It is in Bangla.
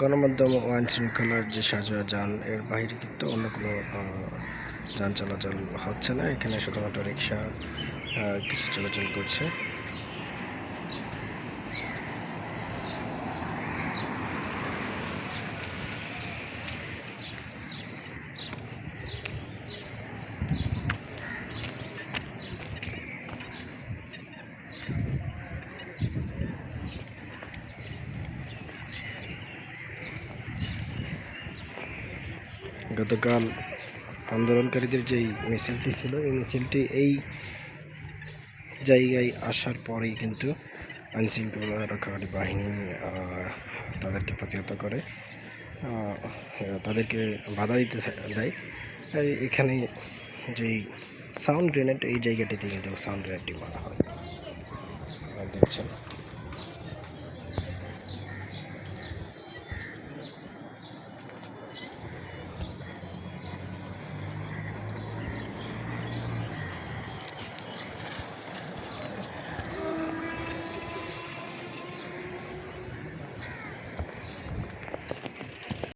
গণমাধ্যম ও আইন শৃঙ্খলার যে সাজোয়া যান, এর বাহিরে কিন্তু অন্য কোনো যান চলাচল হচ্ছে না। এখানে শুধুমাত্র রিক্সা কিছু চলাচল করছে। গতকাল আন্দোলনকারীদের যেই মিছিলটি ছিল, এই মিছিলটি এই জায়গায় আসার পরেই কিন্তু আইনশৃঙ্খলা রক্ষাকারী বাহিনী তাদেরকে প্রতিহত করে তাদেরকে বাধা দিতে দেয়। এখানে যেই সাউন্ড গ্রেনেড, এই জায়গাটিতে কিন্তু সাউন্ড গ্রেনেডটি মারা হয়। দেখছেন?